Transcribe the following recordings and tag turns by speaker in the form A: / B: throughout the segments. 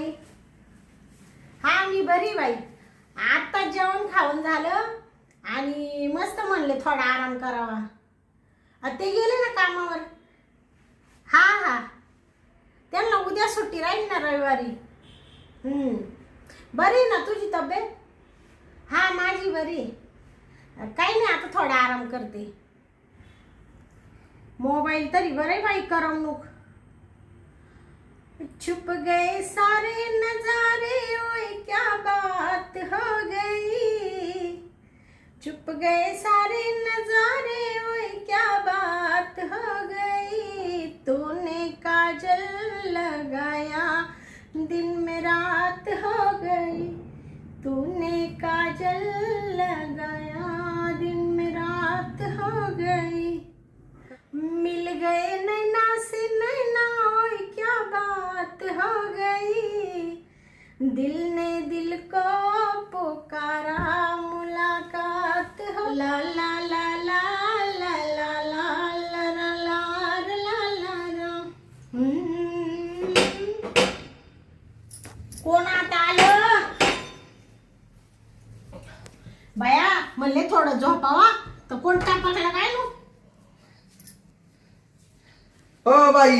A: बाई. हा मी बरी बाई. आत्ता जेवण खाऊन झालं आणि मस्त म्हणले थोडा आराम करावा. ते गेले ना कामावर? हा हा. त्यांना उद्या सुट्टी राहील ना रविवारी. बरी आहे ना तुझी तब्येत? हा माझी बरी. काही नाही आता थोडा आराम करते. मोबाईल तरी बरं बाई करमणूक. छुप गए सारे नजारे, ओए क्या बात हो गई। छुप गए सारे नजारे, ओए क्या बात हो गई। तूने काजल लगाया, दिन में रात हो गई। तूने काजल लगाया, दिन में रात हो गई। मिल गए नैना से नैना बात हो गई दिल ने दिल को पुकारा मुलाकात हो ला ला ला ला ला ला ला ला ला ला ला ला ला आलं बया म्हणले थोडं झोपावा तर कोणता पकडला काय नु
B: हो बाई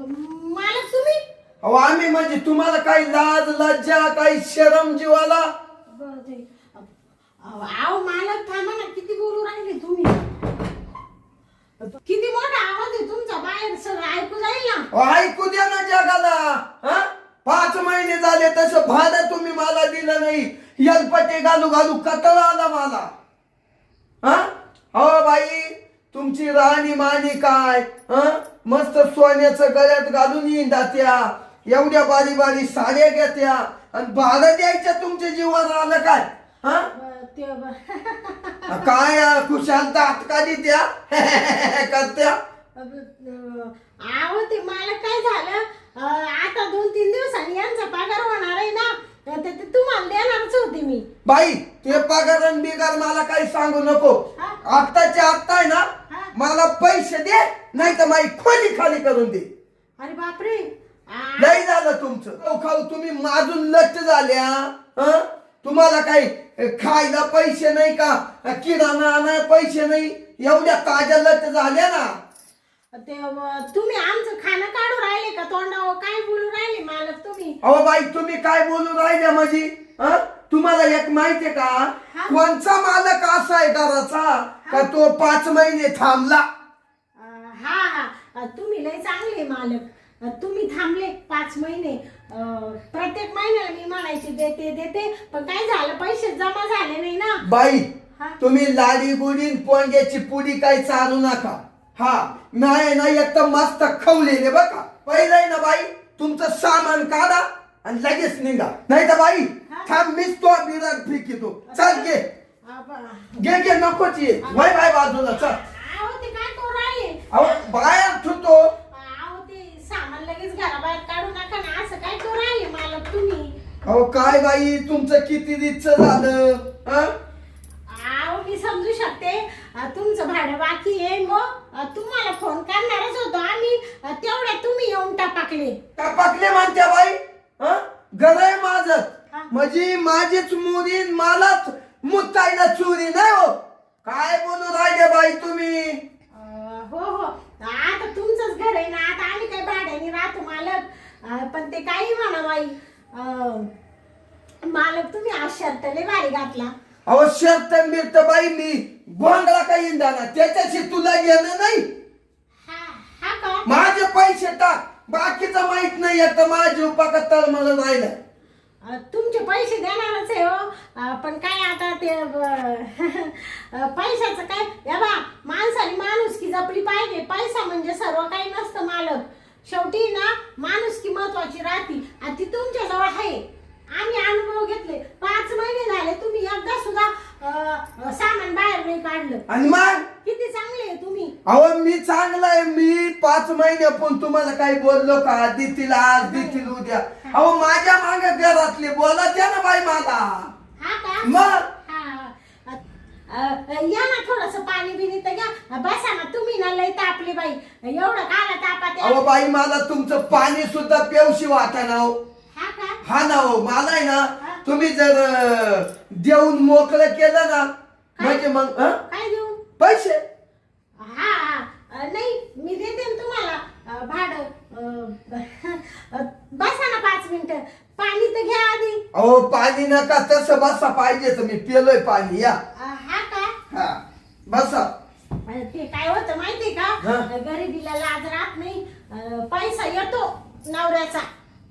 A: मला तुम्ही?
B: अहो आम्ही म्हणजे तुम्हाला काही लाज लज्जा काही शरम जीवाला?
A: आव मला थांबा ना. किती बोलू राहिले तुम्ही? किती मोठा आवाज आहे तुमचा बाहेर सगळं ऐकू जाईल ना?
B: अहो, ऐकू द्या ना जगाला. हा? पाच महिने झाले तसं भाडं तुम्ही मला दिलं नाही. यलपटे घालू घालू कतळा आला मला. हा? हो बाई तुमची राणी मानी काय हा मस्त सोन्याचं गळ्यात घालून येईन त्या एवढ्या बारी बारी साड्या घेत्या आणि भाडं द्यायचं तुमच्या जीवावर आलं काय हा काय खुशाल दात का त्या करत्या
A: आहो ते मला काय झालं आता दोन तीन दिवसांनी यांचा पगार होणार आहे ना तर ते ते तुम्हाला देणारच होते मी.
B: बाई ते पगार आणि बिगार मला काही सांगू नको.
A: हा?
B: आत्ताच्या आत्ता आहे ना? मला पैसे दे नाही तर माझी खोली खाली करून दे.
A: अरे बापरे. आ-
B: नाही झालं तुमचं. खाऊ खाऊ तुम्ही माजून लट्ट झाल्या हं? तुम्हाला काही अ, खायला पैसे नाही का? किराणा आणाय पैसे नाही? एवढ्या ताज्या लट्ट झाल्या ना.
A: ते तुम्ही आमचं खाणं काढू राहिले का तोंडावर? काय बोलू राहिले मालक तुम्ही?
B: अहो बाई तुम्ही काय बोलून राहिल्या माझी? हं? तुम्हाला एक माहितीये का? कोणचा मालक असा आहे घराचा का तो पाच महिने थांबला?
A: अं, हा हा. अं, तुम्ही लय चांगले मालक. अं, तुम्ही थांबले पाच महिने. अं, प्रत्येक महिन्याला मी म्हणायचे देते देते. पण काय झालं? पैसे जमा झाले नाही ना.
B: बाई
A: हा?
B: तुम्ही लाडी गुडी पोंग्याची पुडी काही चालू नका. हा नाही ना एक तर मस्त खवलेले बघा. पहिलं ना बाई तुमचं सामान काढा आणि लगेच निघा. नाही तर बाई? थांब मीच तो बिराड फेकितो चल घे. घे घे नकोच ये. वय बाय बाजूला चल.
A: अहो
B: बाहेर ठुतो.
A: अहो ते सामान लगेच घराबाहेर काढू नका ना. असं काय करू राहिले मालक तुम्ही?
B: अहो काय बाई तुमचं किती रिच झालं? हं?
A: मी समजू शकते. तुमचं भाडं बाकी आहे मग? तुम्हाला फोन करणारच होतो. आम्ही अं, तेवढ्या तुम्ही येऊन टाकले
B: टपकले म्हणत्या बाई. हं? घर आहे माझं. म्हणजे माझीच न मलाच मुतायला चोरी नाही हो? काय बोलू राहिले बाई तुम्ही?
A: अं, हो हो. आता तुमचंच घर आहे ना आता आम्ही काय भाड्याने राहतो मालक. अं, पण ते काही म्हणा बाई. अं, मालक तुम्ही आज शर्ट लय भारी घातला.
B: अहो शर्त मिळत बाई मी गोंधळा काही ना त्याच्याशी तुला घेणं नाही.
A: हा हा
B: माझे पैसे टाक. बाकीचं माहीत नाही येत माझे उपाका तळमळ राहिलं.
A: अं, तुमचे पैसे देणारच आहे हो. अं, पण काय आता ते अं, पैशाचं काय? या बा माणसाने माणुसकी जपली पाहिजे. पैसा म्हणजे सर्व काही नसतं मालक. शेवटी ना माणुसकी महत्वाची राहती. आणि ती तुमच्या जवळ आहे. आम्ही अनुभव घेतले. पाच महिने झाले तुम्ही एकदा सुद्धा अं, सामान बाहेर नाही काढलं.
B: आणि मग?
A: किती चांगले आहे तुम्ही.
B: अहो मी चांगला आहे. मी पाच महिने पण तुम्हाला काही बोललो का? देतील आज देतील उद्या. अहो माझ्या मागे घरातले बोला द्या ना बाई मला.
A: हा का?
B: मग?
A: हा. अ, अ, या ना थोडस पाणी बिनी तर घ्या. बसा ना तुम्ही ना लय तापले बाई. एवढं काला तापात
B: अहो बाई मला तुमचं पाणी सुद्धा पेवशी वाटा ना हो. ना हो मला आहे ना? तुम्ही जर देऊन मोकळं केलं ना म्हणजे मग हं?
A: काय देऊ
B: पैसे.
A: हा हा. नाही मी देते ना तुम्हाला. अ, भाडं अ, बसा ना पाच मिनिटं. पाणी तर घ्या आधी.
B: अहो पाणी नका तसं बसा पाहिजे तुम्ही पिलोय पाणी या.
A: अ, हा का?
B: हा बसा.
A: अ, ते काय होतं माहितीये का?
B: हा.
A: गरिबीला लाज राहत नाही. अ, पैसा येतो नवऱ्याचा.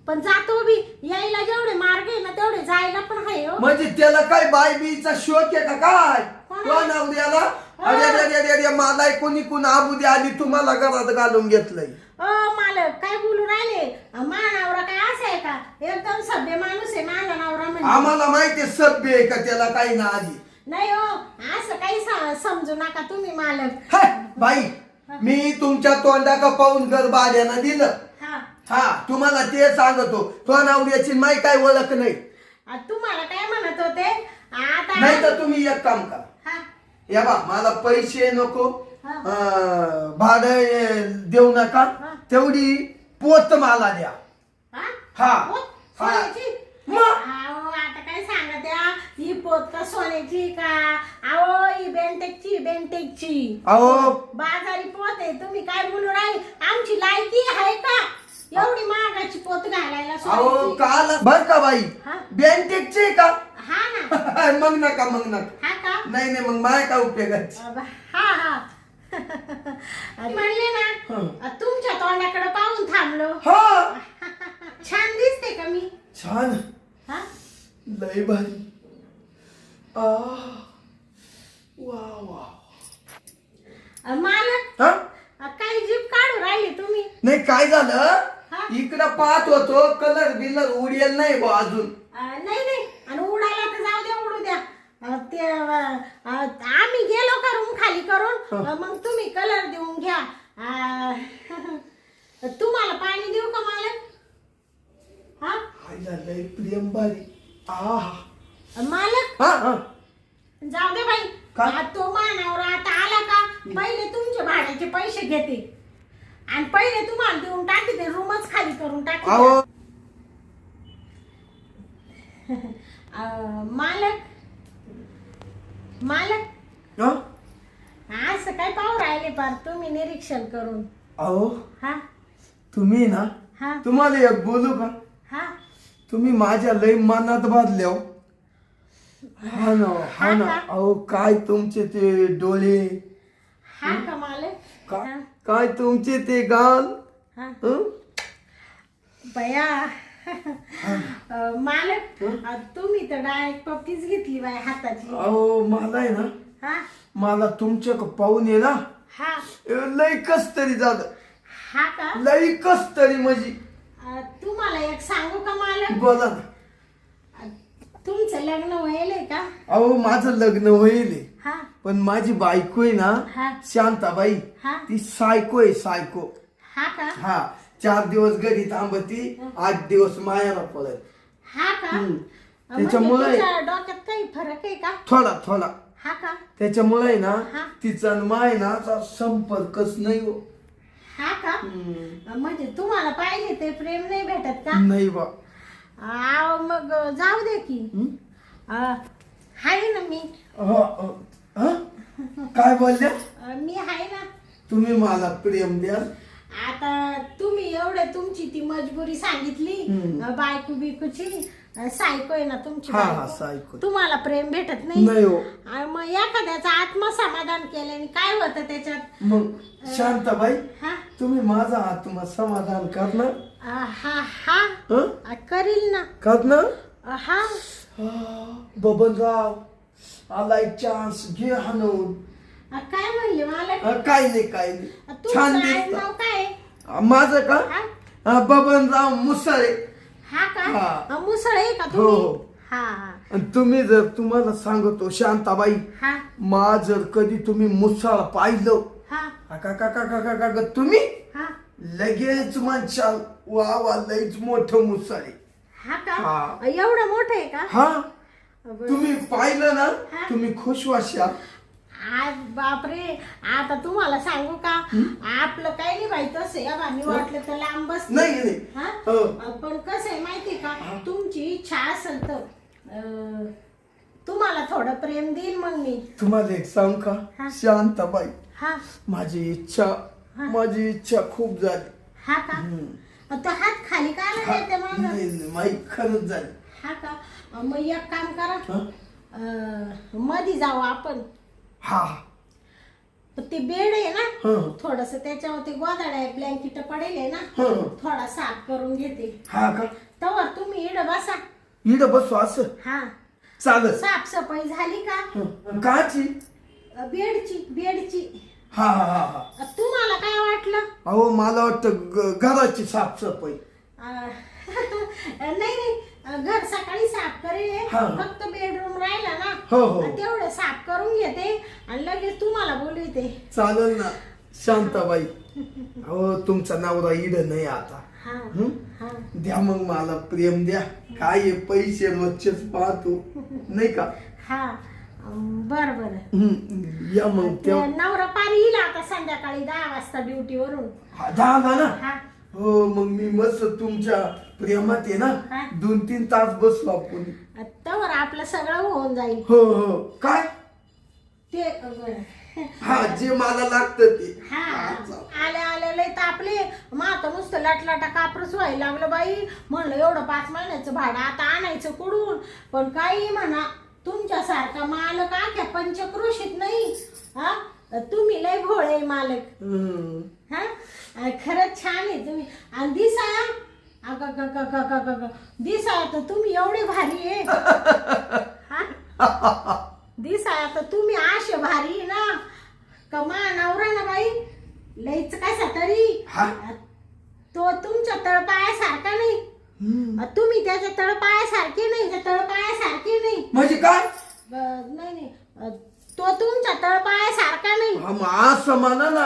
A: पण जातो बी. यायला जेवढे मार्ग आहे ना तेवढे जायला पण आहे हो.
B: म्हणजे त्याला काय बाय बीचा शोक आहे का काय? तो नवऱ्याला अरे अरे अरे अरे अरे मला कोणी कोण आबुदी आली तुम्हाला घरात घालून घेतलंय.
A: ओ मालक काय बोलू राहिले? अ, माझा नवरा काय असं आहे का? एकदम सभ्य माणूस आहे माझा नवरा म्हणजे.
B: आम्हाला माहितीये सभ्य आहे का त्याला काही ना आधी?
A: नाही हो असं काही सा- समजू नका तुम्ही मालक.
B: हाय, बाई मी तुमच्या तोंडा का पाहून घर भाड्यानं दिलं.
A: हा
B: तुम्हाला ते सांगतो तो नवऱ्याची माही काय ओळख नाही
A: आ, तुम्हाला काय म्हणत होते आता
B: नाही तर तुम्ही एक काम करा
A: हा,
B: या बा मला पैसे नको
A: हा.
B: अं, भाडं देऊ नका
A: हा.
B: तेवढी पोत मला द्या
A: हा?
B: हा. हा.
A: सोन्याची?
B: मग?
A: अहो, आता काय सांगा त्या ही पोत का सोन्याची का अहो ही बेंटेकची बेंटेकची
B: अहो
A: बाजारी पोत आहे तुम्ही काय बोलू राहिले आमची लायकी आहे का एवढी महागाची पोत घालायला
B: अहो
A: सोन्याची
B: काल बर का बाई?
A: हा?
B: बँकेचे का?
A: हा ना.
B: मग नका मग नका.
A: हा का?
B: नाही नाही मग माय काय उपयोगाची?
A: अब- हा हा. म्हणले ना
B: हं.
A: तुमच्या तोंडाकडे पाहून थांबलो.
B: हा.
A: छान दिसते का मी?
B: छान.
A: हा?
B: लय भारी. आ वा वा.
A: अ, मालक?
B: हा?
A: अ, काय जीप काढू राहिले तुम्ही?
B: नाही काय झालं? इकडं पाहत होतो कलर बिलर उडेल नाही बा अजून.
A: अ, नाही नाही. आणि उडायला तर जाऊ द्या उडू द्या. अ, ते अ, अ, आम्ही गेलो का रूम खाली करून? अ, मग तुम्ही कलर देऊन घ्या. अ, तुम्हाला पाणी देऊ का मालक? हा?
B: आईला लय प्रियम भारी आ
A: अ, मालक?
B: हा हा.
A: जाऊ दे बाई.
B: का?
A: तो मानावर आता आला का? पहिले तुमचे भाड्याचे पैसे घेते. आणि पहिले तुम्हाला देऊन टाकी ते रूमच खाली करून टाकी
B: अहो.
A: मालक. मालक.
B: हा?
A: असं काय पाहू राहिले पार? तुम्ही निरीक्षण करून.
B: अहो.
A: हा?
B: तुम्ही ना
A: हा.
B: तुम्हाला एक बोलू का?
A: हा.
B: तुम्ही माझ्या लय मनात बांधल्या हो. हा ना हा ना? अहो काय तुमचे ते डोळे?
A: हा का मालक?
B: का-
A: हा,
B: काय तुमचे ते गाल?
A: हा.
B: हं?
A: बया. अं, मालक अं, तुम्ही तर डायरेक्ट पप्पीच घेतली बाय हाताची.
B: अहो मला आहे ना
A: हा?
B: मला तुमच्या पाहून ये ना.
A: हा.
B: लय कस तरी झालं.
A: हा का?
B: लय कस तरी म्हणजे
A: अं, तुम्हाला एक सांगू का मालक?
B: बोला ना.
A: अं, तुमचं लग्न व्हायलंय का?
B: अहो माझं लग्न होईल
A: हा.
B: पण माझी बायको आहे
A: हा.
B: ना शांताबाई
A: हा.
B: ती सायको आहे सायको.
A: हा का?
B: हा. चार दिवस घरी थांबती आठ दिवस मायाला पळत.
A: हा का?
B: हम्म.
A: अं, म्हणजे
B: त्याच्यामुळे-
A: तुमच्या डोक्यात काही फरक आहे का?
B: थोडा थोडा.
A: हा का?
B: त्याच्यामुळे आहे
A: हा.
B: ना तिचा आणि माय ना असा संपर्कच नाही हो.
A: हा का? म्हणजे तुम्हाला पाहिजे ते प्रेम नाही भेटत का?
B: नाही बा.
A: आव मग जाऊ दे की. आहे ना मी.
B: अहो, अ, हा? काय बोलल्या
A: अं, मी आहे ना.
B: तुम्ही मला प्रेम द्याल.
A: आता तुम्ही एवढे तुमची ती मजबुरी सांगितली.
B: हम्म.
A: अं, बायको बिकूची. अं, सायको आहे ना तुमची
B: हा हा
A: बायको.
B: सायको
A: तुम्हाला प्रेम भेटत नाही.
B: नाही हो.
A: मग एखाद्याचं आत्मसमाधान केल्याने काय होतं त्याच्यात?
B: मग शांताबाई
A: हा?
B: तुम्ही माझा आत्मा समाधान करणार?
A: अं, हा हा.
B: हं?
A: अं, करील ना.
B: करणार?
A: अं, हा,
B: बबनराव आलाय चान्स घे
A: अं, काय म्हणले? मला
B: अ, काय नाही काय नाही. छान दिसत.
A: काय?
B: माझं का?
A: हा?
B: अ, बबनराव मुसळे.
A: हा का?
B: हा.
A: अं, मुसळ आहे का
B: हो.
A: तुम्ही हा हा.
B: आणि तुम्ही जर तुम्हाला सांगतो शांताबाई
A: हा.
B: मा जर कधी तुम्ही मुसळ पाहिलं
A: हा.
B: का का का का का का का तुम्ही?
A: हा.
B: लगेच म्हणशाल वा वा लईच मोठं मुसळ
A: हा का. एवढं मोठं आहे का?
B: हा. तुम्ही पाहिलं ना
A: हा.
B: तुम्ही खुश वाशाल
A: आज बापरे आता तुम्हाला सांगू का? आपलं काही नाही बाई तसं या बा, मी वाटलं तर लांब बस
B: नाही नाही.
A: हा?
B: हो.
A: पण कसं आहे माहिती का? तुमची इच्छा असेल तर अं, तुम्हाला थोडं प्रेम देईल मग मी.
B: तुम्हाला एक सांग
A: हा.
B: का शांताबाई
A: हा.
B: माझी इच्छा माझी इच्छा खूप झाली.
A: हा का? तो हात खाली का आला मग?
B: नाही खरंच झाली.
A: हा का? मग एक काम करा.
B: हा?
A: अं, मधी जाऊ आपण.
B: हा.
A: पण ते बेड आहे ना
B: हं.
A: थोडस त्याच्यावरती गोदाड आहे ब्लँकेट पडेल आहे ना
B: हं.
A: थोडा साफ करून घेते.
B: हा का?
A: तवर तुम्ही इड बसा.
B: इथं बसू असं?
A: हा.
B: चालत
A: साफसफाई झाली का?
B: हं. काची?
A: अ, बेडची बेडची.
B: हा हा हा हा.
A: अ, तुम्हाला काय वाटलं?
B: अहो मला वाटतं ग- घराची साफसफाई.
A: अ, नाही नाही. घर सकाळी साफ करेल.
B: हा.
A: फक्त बेडरूम राहिला ना
B: हो, हो.
A: तेवढं साफ करून घेते आणि लगेच तुम्हाला बोलवते.
B: चालेल ना शांताबाई. अहो तुमचा नवरा इड नाही आता.
A: हा
B: हं?
A: हा.
B: द्या मग मला प्रेम द्या. काय पैसे रोजचेच पाहतो. नाही का?
A: हा बरं बरं.
B: हं, या मग
A: ते
B: तेव्हा
A: नवरा पारी येईल आता संध्याकाळी दहा वाजता ड्युटीवरून
B: हा, झाला ना?
A: हा.
B: हो मग मी मस्त तुमच्या प्रेमात आहे ना. दोन तीन तास बसलो आपण.
A: आपलं सगळं होऊन जाईल.
B: हो हो. काय?
A: ते.
B: हा जे मला लागतं ते.
A: हा.
B: हा, चालेल.
A: आले आले लय तापले. मात नुसतं लाटलाटा कापरच व्हायला लागलं बाई. म्हणलं एवढं पाच महिन्याचं भाडं आता आणायचं कुडून पण काही म्हणा तुमच्यासारखा मालक आख्या पंचक्रोशीत नाही. हा? तुम्ही लय भोळे मालक.
B: हं.
A: हा? खरंच छान आहे तुम्ही. आणि दिसाया अगं ग ग ग ग ग ग. दिसाया तर तुम्ही एवढे भारी आहे. हा? दिसाया तर तुम्ही आशे भारी आहे ना. कमा नवरा ना बाई लईच कसा तरी
B: हा?
A: तो तुमच्या तळपायासारखा नाही.
B: हं.
A: अ, तुम्ही त्याच्या तळपायासारखे नाही त्या तळपायासारखे नाही.
B: म्हणजे काय?
A: नाही नाही. अ, तो तुमच्या तळपायासारखा नाही.
B: हा, मग असं म्हणा ना.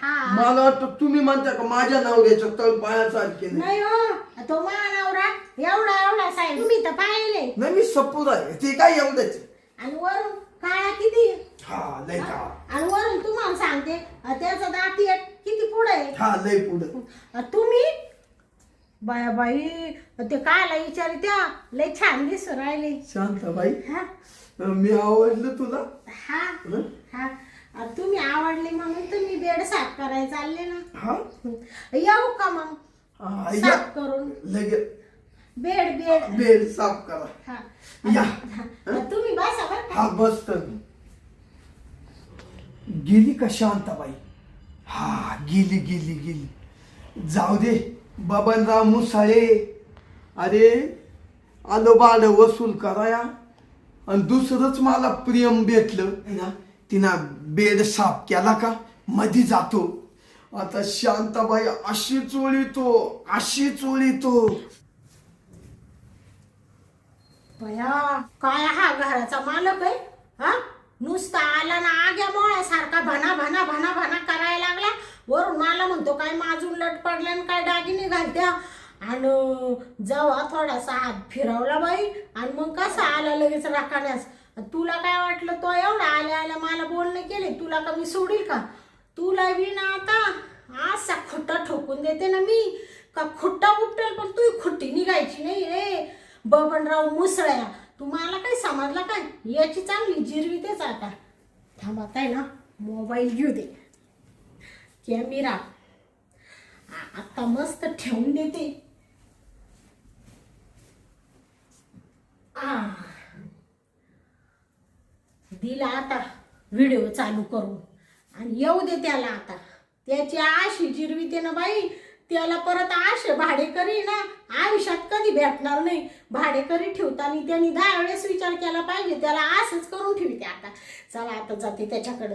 A: हा.
B: मला वाटतं तुम्ही म्हणता का माझ्या नवऱ्याच्या तळ पायासारखे नाही.
A: नाही हो तो मानवरा एवढा एवढा साहेब तुम्ही तर पाहिले.
B: नाही मी सपूर आहे. ते काय एवढंच.
A: आणि वरून काळा किती?
B: हा लय का
A: आणि वरून तुम्हाला सांगते अ, त्याचा दाती एक किती पुढे
B: हा लय पुढं.
A: तुम्ही? बाया बाई ते कायला विचारी त्या लय छान दिसून राहिले.
B: शांताबाई
A: हा.
B: मी आवडलं तुला.
A: हा
B: हं?
A: हा. अ, तुम्ही आवडले म्हणून तुम्ही बेड साफ करायला चालले ना.
B: हा?
A: येऊ का मग?
B: हा, या.
A: साफ करून.
B: लगे
A: बेड बेड.
B: बेड साफ करा.
A: हा.
B: या.
A: अ, तुम्ही बसा बरं का.
B: हा बसत गेली का शांताबाई? हा गेली गेली गेली. जाऊ दे बबनराव मुसाळे. अरे आलो बाळ वसूल कराया आणि दुसरंच मला प्रियम भेटलं. ना? तिनं बेड साफ केला का? मधी जातो. आता शांताबाई अशी चोळीतो अशी चोळीतो.
A: बया काय हा घराचा मालक आहे? हा? नुसता आला ना आग्या मोळ्यासारखा भना भना भना भना करायला लागला. वरून मला म्हणतो काय माजून लट पडल्या आणि काय दागिने घालत्या? आणि जावा थोडासा हात फिरवला बाई. आणि मग कसा आला लगेच राखाण्यास तुला काय वाटलं तो एवढा आल्या आल्या मला बोलणे केले? तुला का मी सोडील का? तुला बी ना आता असा खुट्टा ठोकून देते ना मी. का खुट्टा उपटेल पण तू खुट्टी निघायची नाही रे. बबनराव मुसळ्या तू मला काय समजला काय? याची चांगली जिरवी तेच आता. थांबत आहे ना मोबाईल घेऊ दे. कॅमेरा. आता मस्त ठेवून देते. दिला आता. व्हिडिओ चालू करून. आणि येऊ दे त्याला आता. त्याची आशी जिरवी ना बाई. त्याला परत आशे भाडेकरी ना. आयुष्यात कधी भेटणार नाही. भाडेकरी ठेवताना त्यांनी दहा वेळेस विचार केला पाहिजे. त्याला असंच करून ठेवते आता. चला आता जाते त्याच्याकडं.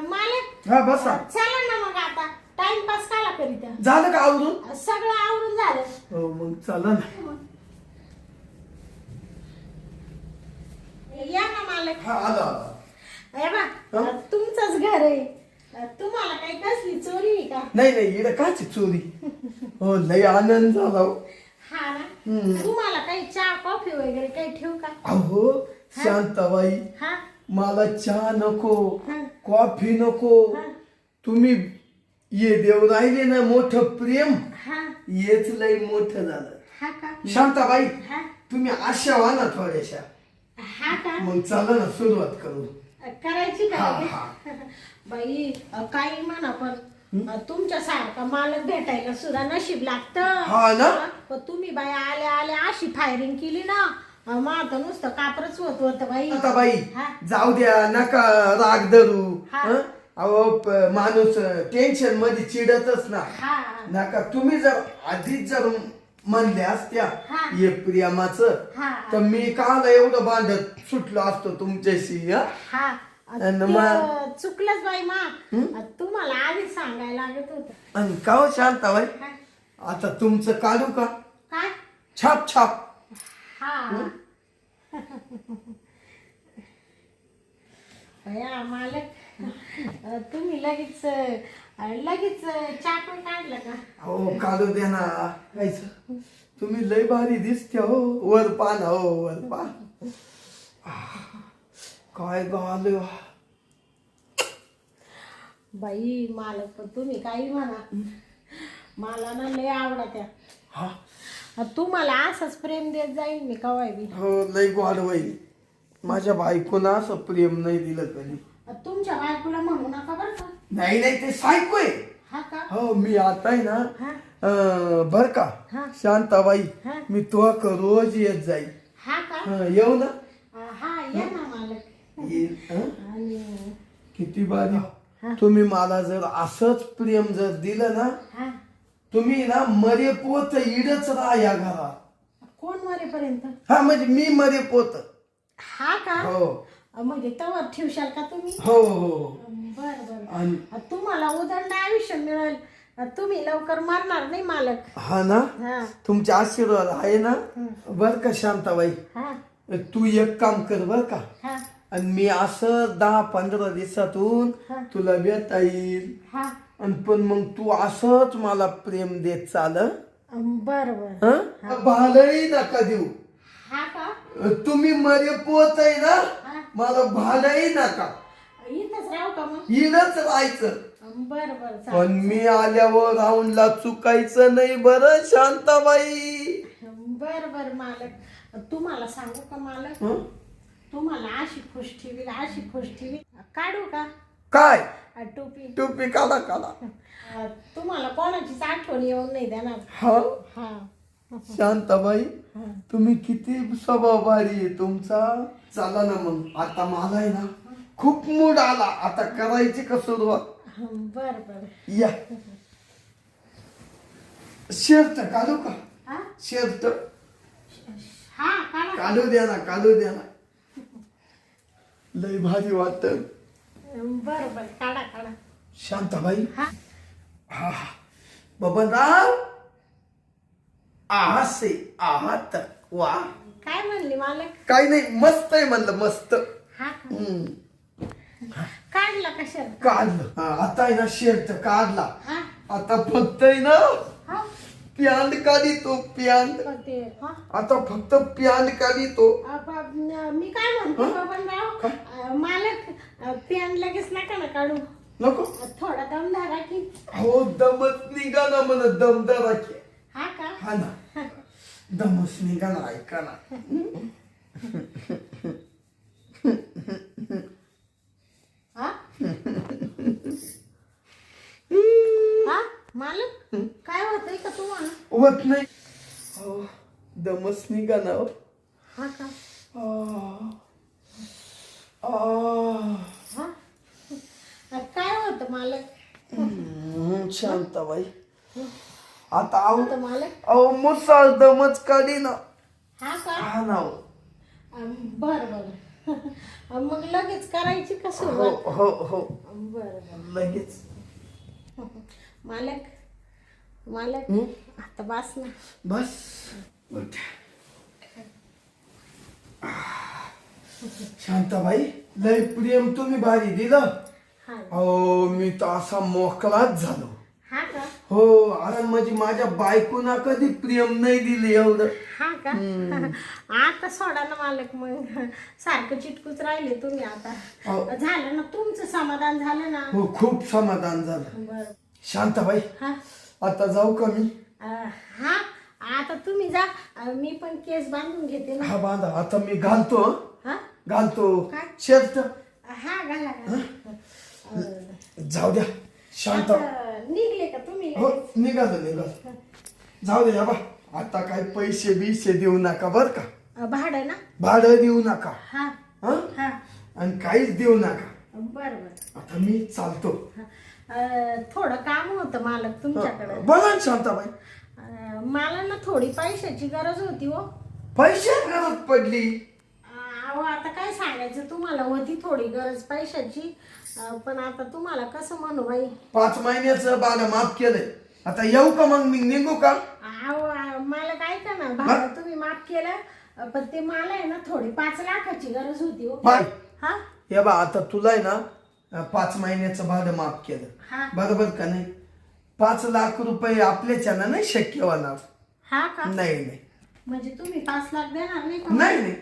A: मालक.
B: हा बसा.
A: चला ना मग आता. टाइमपास काला करीत्या
B: झालं का आवरून?
A: सगळं आवरून झालं.
B: हो मग चला ना.
A: या ना मालक.
B: हा आलो आलो.
A: हे बा
B: हं?
A: तुमचंच घर आहे. तुम्हाला काही कसली चोरी आहे का?
B: नाही नाही इकडे काची चोरी? हो लय आनंद झाला हो.
A: हा ना. तुम्हाला काही चहा कॉफी वगैरे काही ठेवू का?
B: अहो शांताबाई
A: हा?
B: मला चहा नको
A: हा.
B: कॉफी नको.
A: हा.
B: तुम्ही ये देव राहिले ना मोठं प्रेम
A: हा.
B: येच लय मोठं झालं.
A: हा का?
B: शांताबाई
A: हा.
B: तुम्ही आशा व्हा ना थोड्याशा.
A: हा का?
B: मग चला ना सुरुवात करू.
A: करायची
B: हा,
A: का बाई अ, काही म्हणा पण अ, तुमच्यासारखा मालक भेटायला सुद्धा नशीब लागत.
B: हा ना?
A: पण तुम्ही बाई आल्या आल्या अशी फायरिंग केली ना अ, मग तर नुसतं कापरच होत होत बाई.
B: शांताबाई
A: हा.
B: जाऊ द्या नका राग धरू.
A: हा.
B: हं? अहो प- माणूस टेन्शनमध्ये चिडतच ना.
A: हा.
B: नका तुम्ही जर आधीच जर म्हणल्या असत्या
A: हा. हा.
B: तर मी काला एवढं बांधत सुटलो असतो तुमच्याशी हं?
A: हा. ते चुकलंच बाई मा. तुम्हाला आधीच सांगायला लागत होत.
B: आणि का हो. शांताबाई आता तुमचं काढू का?
A: काय
B: छाप छाप.
A: हा. मालक. तुम्ही लगेच लगेच चहा पण काढलं का?
B: हो काढू द्या ना. कायचं तुम्ही लय भारी दिसते हो. वर पान हो वर पान काय गाल
A: बाई मालक पण तुम्ही काही म्हणा. मला ना लय आवडत्या.
B: हा?
A: अ, तुम्हाला असंच प्रेम देत जाईन मी कवाय बी.
B: हो लय गोड होईल. माझ्या बायकोनं असं प्रेम नाही दिलं कधी
A: तुमच्या बायकोला म्हणू नका बरं का.
B: नाही नाही ते सायकोय
A: हा का?
B: हो मी आता आहे ना
A: हा?
B: अं, बर का
A: हा.
B: शांताबाई
A: हा.
B: मी तो रोज येत जाईल
A: हा का?
B: हं, येऊ ना.
A: अ, हा या ना मालक.
B: येईल हं?
A: आणि
B: किती
A: हा.
B: तुम्ही मला जर असंच प्रेम जर दिलं ना
A: हा.
B: तुम्ही ना मरे पोत इडच राहा या घरात.
A: कोण मरेपर्यंत?
B: हा म्हणजे मी मरे पोत
A: हा का?
B: हो.
A: म्हणजे तवर ठेवशाल का तुम्ही?
B: हो हो
A: बर बर.
B: आणि
A: अ, तुम्हाला उदंड आयुष्य मिळेल. तुम्ही लवकर मरणार नाही मालक.
B: हा ना?
A: हा.
B: तुमचे आशीर्वाद आहे ना? बर का शांताबाई?
A: हा.
B: तू एक काम कर बर का.
A: हा.
B: आणि मी असं दहा पंधरा दिवसातून
A: हा.
B: तुला भेटा येईल.
A: हा.
B: आणि पण मग तू असंच मला प्रेम देत चाल.
A: बर बर.
B: हं? नका देऊ.
A: हा का?
B: तुम्ही मरे पोत आहे ना
A: हा?
B: मला भाडंही नका.
A: इथंच राहू का मग?
B: इडच राहायचं.
A: बर बर चालेल.
B: पण मी आल्यावर राऊंडला चुकायचं नाही बरं शांताबाई.
A: बर बर मालक. तुम्हाला सांगू का मालक?
B: हं?
A: तुम्हाला अशी खुश ठेवी अशी खुश ठेवी काढू का?
B: काय?
A: अ, टोपी.
B: टोपी काढा.
A: अ, तुम्हाला कोणाचीच आठवण येऊन नाही देणार.
B: हा?
A: हा.
B: शांताबाई
A: हा.
B: तुम्ही किती स्वभाव भारी आहे तुमचा. चला ना मग. आता मला आहे ना खूप मूड आला. आता करायची का सुरुवात?
A: बर बर.
B: या. शर्ट काढू का?
A: हा?
B: शर्ट.
A: हा काढा.
B: काढू द्या ना काढू द्या ना. लय भारी वाटत.
A: बर बर. काढा काढा.
B: शांताबाई.
A: हा
B: हा. बबनराव! आहासे आहात वा.
A: काय म्हणली मालक?
B: काही नाही मस्त आहे म्हणलं मस्त.
A: हा का?
B: हम्म.
A: काढला का शर्ट
B: काढलं. हा, आता आहे ना शर्ट काढला.
A: हा.
B: आता फक्त आहे ना
A: हा?
B: प्यान काढी तो प्यान
A: ते हा?
B: आता फक्त प्यान काढी तो
A: ब- न- मी काय म्हणते बबनराव अ, मालक अ, पेन लगेच नका ना काढू.
B: नको?
A: थोडा दम धरा की?
B: हो दमच निघा ना म्हण दमदार की.
A: हा का
B: हा ना दमच निघा ना ऐका ना
A: हा हा मालक काय होतंय का तुम्हाला
B: होत नाही हो दमच निघा ना हो.
A: हा का
B: आ. आ.
A: हा अ, काय होतं मालक
B: हम्म, शांताबाई आता आहो
A: होतं मालक
B: अहो मुसाळ दमच काढी ना
A: हा का?
B: हा ना हो.
A: अ, बर बर. अ, मग लगेच करायची का
B: हो
A: सुरुवात?
B: हो हो.
A: बर बर.
B: लगेच.
A: मालक मालक
B: हं?
A: आता बस ना.
B: बस. उठ. शांताबाई लय प्रेम तुम्ही भारी दिलं.
A: हा.
B: अहो मी तर असा मोकळाच झालो.
A: हा का?
B: हो अरे म्हणजे माझ्या बायकोना कधी प्रेम नाही दिले एवढं.
A: हा का? आता सोडा ना मालक मग सारखं चिटकूच राहिले तुम्ही आता.
B: हो.
A: झालं ना तुमचं समाधान झालं ना?
B: हो खूप समाधान झालं.
A: बर.
B: शांताबाई
A: हा.
B: आता जाऊ का मी?
A: अं, हा आता तुम्ही जा. अं, मी पण केस बांधून घेते ना.
B: हा बांधा. आता मी घालतो हं.
A: हा?
B: घालतो.
A: काय?
B: शर्ट
A: हा घाला घाला. अं,
B: जाऊ द्या. शांत.
A: आता निघले का तुम्ही?
B: हो निघालो निघालो. जाऊ द्या बा आता काय पैसे बिसे देऊ नका बर का?
A: अं, भाडं ना?
B: भाडं देऊ नका.
A: हा.
B: हं?
A: हा.
B: आणि काहीच देऊ नका.
A: बर बर.
B: आता मी चालतो.
A: अं, थोडं काम होतं मालक तुमच्याकडं.
B: बोला ना शांताबाई.
A: अं, मला ना थोडी पैशाची गरज होती हो.
B: पैसे गरज पडली.
A: अहो आता काय सांगायचं तुम्हाला? होती थोडी गरज पैशाची. पण आता तुम्हाला कसं म्हणू बाई?
B: पाच महिन्याचं भाडं माफ केलंय. आता येऊ का मग? मी निघू का?
A: अहो मला काय का ना तुम्ही माफ केलं अं, पण ते मला आहे ना थोडी पाच लाखाची गरज होती हो. हा?
B: हे बा आता तुला आहे ना अं, पाच महिन्याचं भाडं माफ केलं. बरोबर का नाही? पाच लाख रुपये आपल्याच्यानं नाही शक्य होणार.
A: हा का?
B: नाही नाही.
A: म्हणजे तुम्ही पाच लाख देणार नाही का?
B: नाही नाही.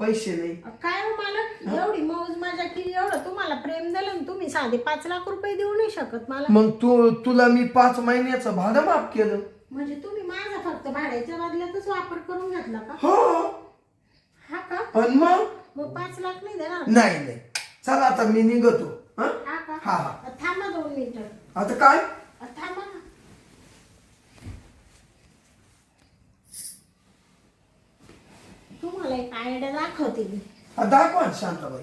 B: पैसे नाही.
A: काय हो मालक? एवढी मौज मजा केली एवढं तुम्हाला प्रेम दिलं आणि तुम्ही साधे पाच लाख रुपये देऊ नाही शकत मला.
B: मग तू तुला मी पाच महिन्याचं भाडं माफ केलं.
A: म्हणजे तुम्ही माझा फक्त भाड्याच्या बदल्यातच वापर करून घेतला का?
B: हो.
A: हा का?
B: आणि मग?
A: मग पाच लाख नाही देणार?
B: नाही नाही. चला आता मी निघतो हं?
A: हा का?
B: हा हा.
A: थांबा दोन मिनिटं.
B: आता काय?
A: थांबा ना. तुम्हाला एक आयडिया दाखवते मी.
B: हा, दाखवा ना शांताबाई.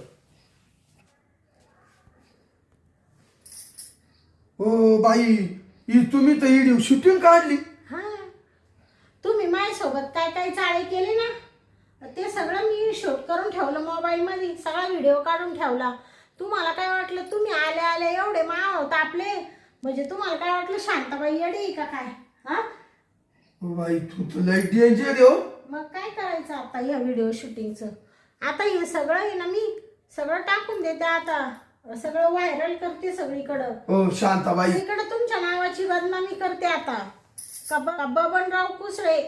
B: हो बाई ही तुम्ही तर इडी शूटिंग काढली.
A: हा. तुम्ही माझ्यासोबत काय काय चाळे केले ना? ते सगळं मी शूट करून ठेवलं मोबाईलमध्ये सगळा व्हिडिओ काढून ठेवला. तुम्हाला काय वाटलं? तुम्ही आले आले एवढे माव तापले. म्हणजे तुम्हाला काय वाटलं? शांताबाई येडी का काय? हा?
B: हो बाई तू तर लय डेंजर हो.
A: मग काय करायचं आता या व्हिडिओ शूटिंगचं आता हे सगळं आहे ना मी सगळं टाकून देते आता. सगळं व्हायरल करते सगळीकडं.
B: हो शांताबाई.
A: इकडे तुमच्या नावाची बदनामी करते आता. का ब- का बबनराव कुसळे.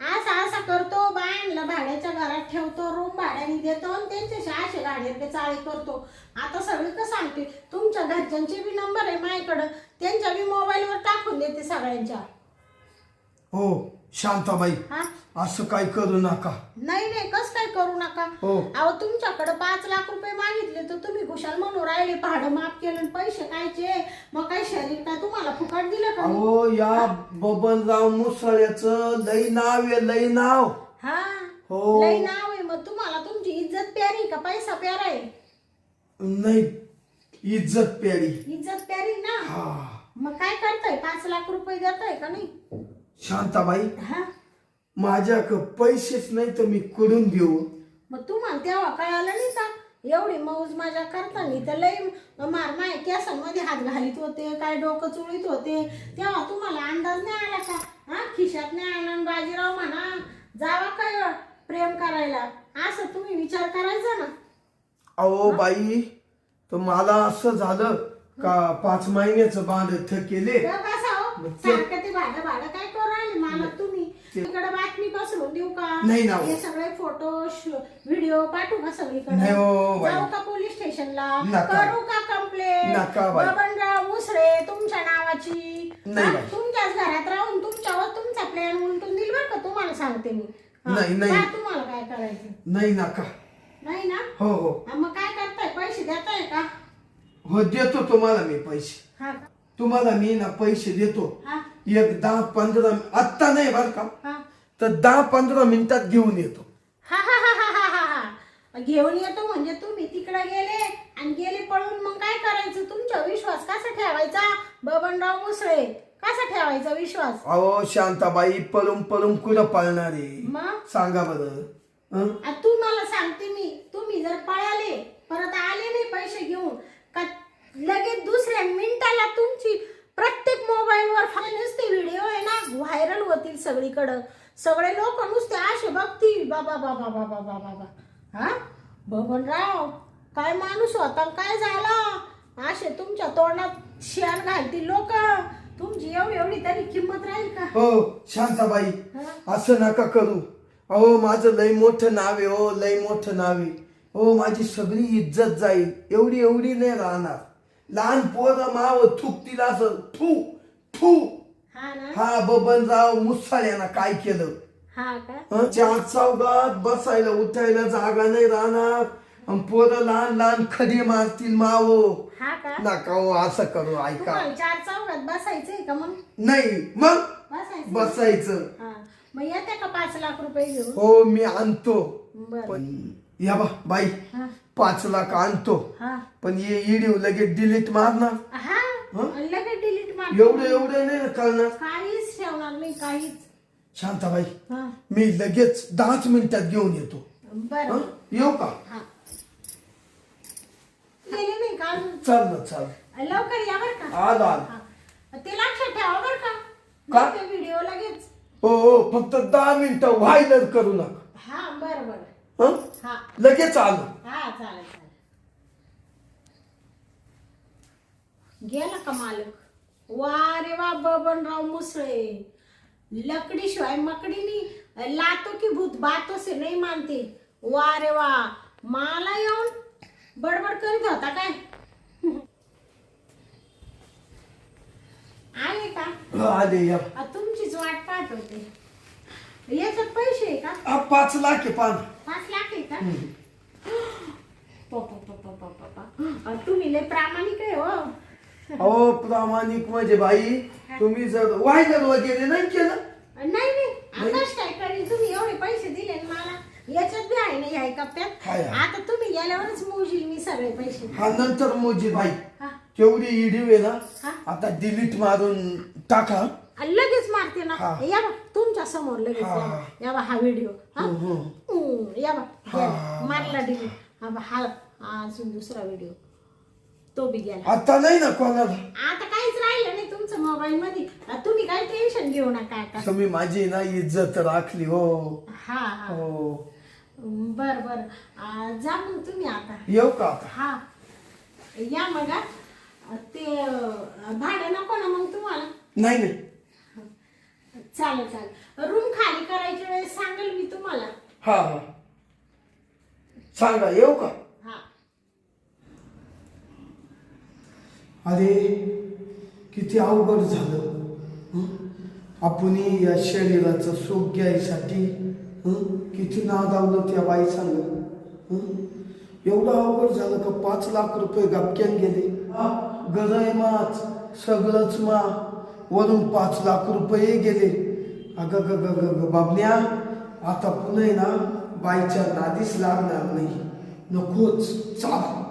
A: असा असा करतो बायांना भाड्याच्या घरात ठेवतो रूम भाड्याने देतो आणि त्यांच्याशी असे गाड्यातले चाळे करतो. आता सगळी का सांगते तुमच्या घरच्यांचे बी नंबर आहे माझ्याकडं. त्यांच्या बी मोबाईलवर टाकून देते सगळ्यांच्या.
B: हो. शांताबाई
A: हा?
B: असं काय करू नका.
A: नाही नाही कस काय करू नका?
B: हो.
A: अहो तुमच्याकडे पाच लाख रुपये मागितले तर तुम्ही खुशाल म्हणून राहिले. भाडं माफ केलं आणि पैसे कायचे मग काय शरीर काय तुम्हाला फुकट दिलं का मी?
B: अहो या बबनराव मुसळ्याचं लई नाव आहे लई नाव.
A: हा?
B: हो.
A: लय नाव आहे. मग तुम्हाला तुमची इज्जत प्यारी का? पैसा प्यारा आहे?
B: नाही इज्जत प्यारी.
A: इज्जत प्यारी ना?
B: हा.
A: मग काय करताय? पाच लाख रुपये देताय का नाही?
B: शांताबाई
A: हा?
B: माझ्याक पैसेच नाही तर मी कुठून देऊ.
A: मग तुम्हाला तेव्हा कळालं नाही का? एवढी मौज मजा करताना तर लय मार माय केसांमध्ये हात घालीत होते काय डोकं चुळीत होते. तेव्हा तुम्हाला अंदाज नाही आला का? हा? खिशात नाही आला आणि बाजीराव म्हणा जावा काय प्रेम करायला? असं तुम्ही विचार करायचा ना?
B: अहो बाई तर मला असं झालं का पाच महिन्याचं बांध केले
A: तर कसं हो? सारखं ते भाडं भाडं काय करू राहिले मला तुम्ही तिकडे बातमी पसरवून देऊ का
B: नाही ना हो.
A: हे सगळे फोटो व्हिडिओ पाठवू का सगळीकडे
B: नाही हो, बाई.
A: जाऊ का पोलीस स्टेशनला
B: नका.
A: करू का कंप्लेंट
B: नका, बाई.
A: बबनराव तुमच्या नावाची
B: नाही,
A: हा?
B: बाई.
A: तुमच्याच घरात राहून तुमच्यावर तुमचा प्लॅन उलटून दिल बरं का तुम्हाला सांगते मी हा.
B: नाही, नाही.
A: तुम्हाला काय करायचं
B: नाही नका
A: नाही ना
B: हो हो
A: हा, मग काय करताय पैसे देताय का
B: हो देतो तुम्हाला मी पैसे
A: हा का?
B: तुम्हाला मी ना पैसे देतो.
A: हा.
B: एक दहा पंधरा आत्ता नाही बर का.
A: हा.
B: तर दहा पंधरा मिनिटात घेऊन येतो.
A: हा हा हा हा हा हा हा. घेऊन येतो म्हणजे तुम्ही तिकडे गेले आणि गेले पळून मग काय करायचं? तुमचा विश्वास कसा ठेवायचा? बबनराव मुसळे कसा ठेवायचा विश्वास?
B: अहो शांताबाई पळून पळून कुठं पळणार आहे?
A: मग?
B: सांगा बरं. हं?
A: आता तू मला सांगते मी. तुम्ही जर पळाले परत आले नाही पैसे घेऊन का मिनिटाला तुमची प्रत्येक मोबाईलवर नुसते व्हिडिओ आहे ना व्हायरल होतील सगळीकडं. सगळे लोक नुसते असे बघतील बाबा बाबा बाबा बाबा बाबा. हा? बबनराव काय माणूस होता काय झाला? असे तुमच्या तोंडात शियार घालतील लोक. तुमची एवढी एवढी तरी किंमत राहील का?
B: हो शांताबाई? असं नका करू. अहो माझं लय मोठं नाव आहे हो लय मोठं नाव आहे. हो माझी सगळी इज्जत जाईल. एवढी एवढी नाही राहणार. लहान पोरं माव थुकतील असं थू थू
A: हा ना?
B: हा बबनराव मुसाळ्यानं काय केलं?
A: हा का?
B: हं, चार चौघात बसायला उठायला जागा नाही राहणार. अन पोरं लहान लहान खडी मारतील मावो.
A: हा का?
B: नका हो असं करू ऐका.
A: तुम्हाला चार चौघात बसायचंय का मग?
B: नाही मग
A: बसायचं?
B: बसायचं.
A: हा. मग येते का पाच लाख रुपये घेऊन?
B: हो मी आणतो.
A: बर.
B: पण या बा बाई.
A: हा.
B: पाच लाख आणतो.
A: हा.
B: पण ये इडिओ लगेच डिलीट मारणार.
A: हा?
B: हं?
A: लगेच डिलीट मार
B: एवढं एवढं नाही ना करणार
A: काहीच ठेवणार नाही काहीच.
B: शांताबाई
A: हा.
B: मी लगेच दहाच मिनिटात घेऊन येतो.
A: बर.
B: हं? येऊ का?
A: हा. गेले नाही का अजून?
B: चल ना चल.
A: लवकर या बर का.
B: आलो आलो.
A: हा. ते लक्षात ठेवा बर का. व्हिडिओ लगेच.
B: हो हो फक्त दहा मिनिटं व्हायरल करू नका.
A: हा बर बर.
B: हं?
A: हा.
B: लगेच आलो
A: हा चालेल चालेल. गेला का मालक? वा रे वा बबनराव मुसळे. लकडी शिवाय मकडीनी लातो की भूत बातो से नाही मानते. वा रे वा मला येऊन बडबड करीत होता काय? आले का?
B: हा, आले या.
A: आ, तुमचीच वाट पाहत होते. याच्यात पैसे आहे का?
B: आ, पाच लाख आहे पाच
A: पाच लाख आहे का. अ, तुम्ही लय प्रामाणिक आहे हो.
B: अहो प्रामाणिक म्हणजे बाई तुम्ही जर व्हायरल वगैरे नाही केलं.
A: नाही नाही. आताच काय करेल तुम्ही एवढे पैसे दिले ना मला. याच्यात बी आहे ना ह्या कप्प्यात?
B: हाय, हाय.
A: आता तुम्ही गेल्यावरच मोजील मी सगळे पैसे.
B: हा नंतर मोजी बाई.
A: हा.
B: केवढी इडीव आहे ना
A: हा.
B: आता डिलीट मारून टाका.
A: आणि लगेच मारते ना.
B: हा.
A: या बा तुमच्यासमोर लगेच
B: हा.
A: या बा. या बा हा? व्हिडिओ हा या बा. गेला. मारला डिलीट हा बा हा. हा अजून दुसरा व्हिडिओ तो बी गेला.
B: आता नाही ना कोणाला?
A: आता काहीच राहिलं नाही तुमचं मोबाईल मध्ये. तुम्ही काही टेन्शन घेऊ नका आता.
B: तुम्ही माझी ना इज्जत राखली हो.
A: हा हा.
B: हो.
A: बर बर. जा मग तुम्ही आता.
B: येऊ का आता?
A: हा. या मग. हा. ते अ, भाडं नको ना मग तुम्हाला?
B: नाही नाही.
A: चालेल चालेल. रूम खाली करायच्या वेळेस सांगेल मी तुम्हाला.
B: हा हा. सांगा येऊ का?
A: हा.
B: अरे किती अवघड झालं. हं? आपण या शरीराचं सुख घ्यायसाठी हं? किती नादावलं त्या बाई सांग एवढं अवघड झालं का पाच लाख रुपये गपक्यान गेले. गरय माच सगळंच मा. वरून पाच लाख रुपये गेले. अग ग ग ग बाबण्या बाबन्या आता पुन्हा ना बाईच्या नादीच लागणार नाही. नकोच. चाल.